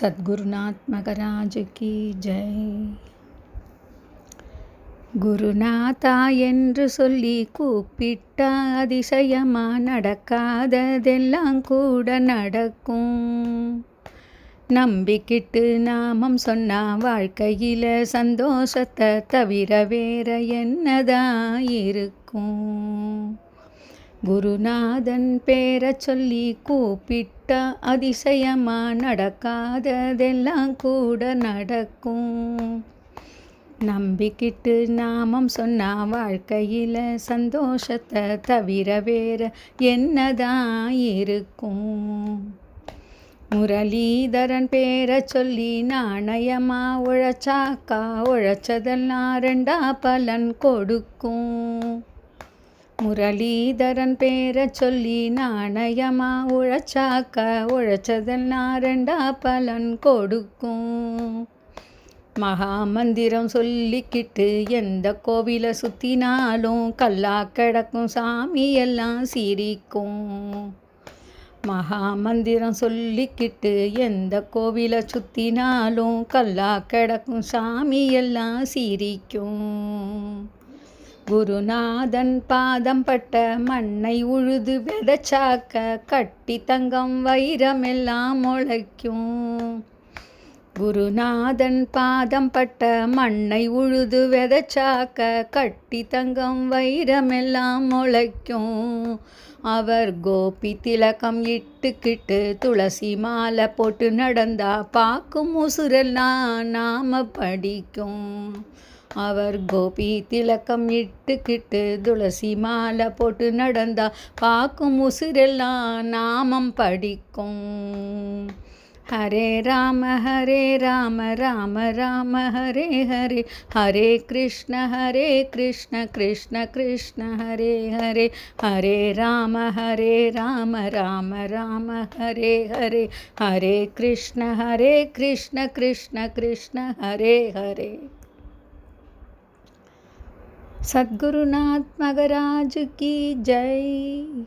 சத்குருநாத் மகராஜ் கி ஜெய். குருநாதா என்று சொல்லி கூப்பிட்ட அதிசயமா நடக்காததெல்லாம் கூட நடக்கும். நம்பிக்கிட்டு நாமம் சொன்னா வாழ்க்கையில் சந்தோஷத்தை தவிர வேற என்னதான் இருக்கும் குருநாதன் பேரை சொல்லி கூப்பிட்டு அதிசயமா நடக்காததெல்லாம் கூட நடக்கும். நம்பிக்கிட்டு நாமம் சொன்னா வாழ்க்கையில் சந்தோஷத்தை தவிர வேற என்னதான் இருக்கும்? முரளிதரன் பேரை சொல்லி நாணயமா உழைச்சாக்கா உழைச்சதெல்லாம் ரெண்டா பலன் கொடுக்கும். முரளிதரன் பேரை சொல்லி நாணயமா உழைச்சாக்க உழைச்சதெல்லாம் ரெண்டா பலன் கொடுக்கும். மகாமந்திரம் சொல்லிக்கிட்டு எந்த கோவிலை சுத்தினாலும் கல்லா கிடக்கும் சாமி எல்லாம் சிரிக்கும். மகாமந்திரம் சொல்லிக்கிட்டு எந்த கோவிலை சுத்தினாலும் கல்லா கிடக்கும் சாமி எல்லாம் சிரிக்கும். குருநாதன் பாதம் பட்ட மண்ணை உழுது விதச்சாக்க கட்டி தங்கம் வைரமெல்லாம் முளைக்கும். குருநாதன் பாதம் பட்ட மண்ணை உழுது வெதச்சாக்க கட்டி தங்கம் வைரமெல்லாம் முளைக்கும். அவர் கோபி திலகம் இட்டுக்கிட்டு துளசி மாலை போட்டு நடந்தா பார்க்கும் உசுரெல்லாம் நாம படிக்கும். அவர் கோபி திலக்கம் இட்டுக்கிட்டு துளசி மாலை போட்டு நடந்தா பார்க்கும் உசுரெல்லாம் நாமம் படிக்கும். हरे राम हरे राम राम राम, हरे हरे। हरे कृष्ण हरे कृष्ण कृष्ण कृष्ण, हरे हरे। हरे राम हरे राम राम राम, हरे हरे। हरे कृष्ण हरे कृष्ण कृष्ण कृष्ण, हरे हरे। सद्गुरुनाथ मगराज की जय।